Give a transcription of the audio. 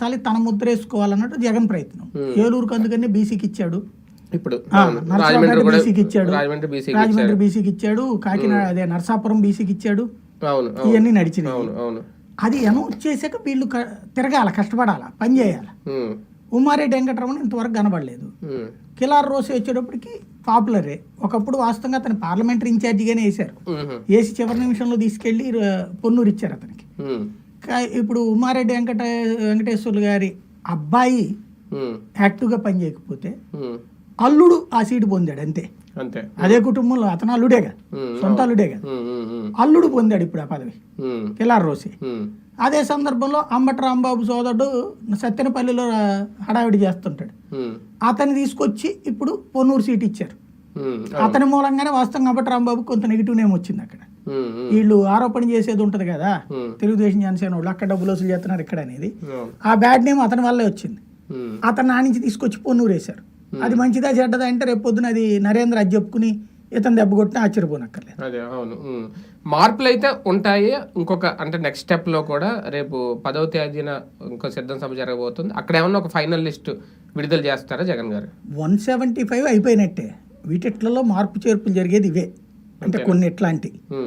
సాలి తన ముద్ర వేసుకోవాలన్నట్టు జగన్ ప్రయత్నం. ఏలూరుకు అందుకనే బీసీకి ఇచ్చాడు. ఇప్పుడు బీసీకి ఇచ్చాడు. రాజమండ్రి బీసీకి ఇచ్చాడు. కాకినాడ అదే నరసాపురం బీసీకి ఇచ్చాడు. ఇవన్నీ నడిచినాయి. అది అనౌన్స్ చేశాక వీళ్ళు తిరగాల కష్టపడాల పని చేయాలి. ఉమ్, ఉమారెడ్డి వెంకటరమణ ఇంతవరకు కనబడలేదు. కిలార్ రోసి వచ్చేటప్పటికి పాపులరే. ఒకప్పుడు వాస్తవంగా అతను పార్లమెంటరీ ఇన్ఛార్జిగానే వేశారు. వేసి చివరి నిమిషంలో తీసుకెళ్ళి పొన్నూరు ఇచ్చారు అతనికి. ఇప్పుడు ఉమారెడ్డి వెంకట వెంకటేశ్వర్లు గారి అబ్బాయి యాక్టివ్గా పని చేయకపోతే అల్లుడు ఆ సీటు పొందాడు అంతే. అంతే. అదే కుటుంబంలో అతను అల్లుడేగా సొంత అల్లుడేగా. అల్లుడు పొందాడు ఇప్పుడు ఆ పదవి. కిలార్ రోసి. అదే సందర్భంలో అంబటి రాంబాబు సోదరుడు సత్తెనపల్లిలో హడావిడి చేస్తుంటాడు. అతన్ని తీసుకొచ్చి ఇప్పుడు పొన్నూరు సీట్ ఇచ్చారు. అతని మూలంగానే వాస్తవంగా అంబటి రాంబాబు కొంత నెగిటివ్ నేమ్ వచ్చింది అక్కడ. వీళ్ళు ఆరోపణ చేసేది ఉంటది కదా. తెలుగుదేశం జనసేన వాళ్ళు అక్కడ డబ్బులు వసూలు చేస్తున్నారు ఇక్కడ అనేది. ఆ బ్యాడ్ నేమ్ అతని వల్లే వచ్చింది. అతను నా నుంచి తీసుకొచ్చి పొన్నూరు వేశారు. అది మంచిదా చెడ్డదా అంటే రేపు పొద్దున అది నరేంద్ర అది చెప్పుకుని ఇతను దెబ్బ కొట్టినా ఆశ్చర్యపోనక్కర్లేదు. అదే అవును. మార్పులు అయితే ఉంటాయి. ఇంకొక అంటే నెక్స్ట్ స్టెప్లో కూడా రేపు పదవ తేదీన ఇంకో సిద్ధం సభ జరగబోతుంది. అక్కడ ఏమన్నా ఒక ఫైనల్ లిస్ట్ విడుదల చేస్తారా జగన్ గారు? వన్ సెవెంటీ ఫైవ్ అయిపోయినట్టే. వీటిట్లలో మార్పు చేర్పులు జరిగేది ఇవే. అంటే కొన్ని ఇట్లాంటి.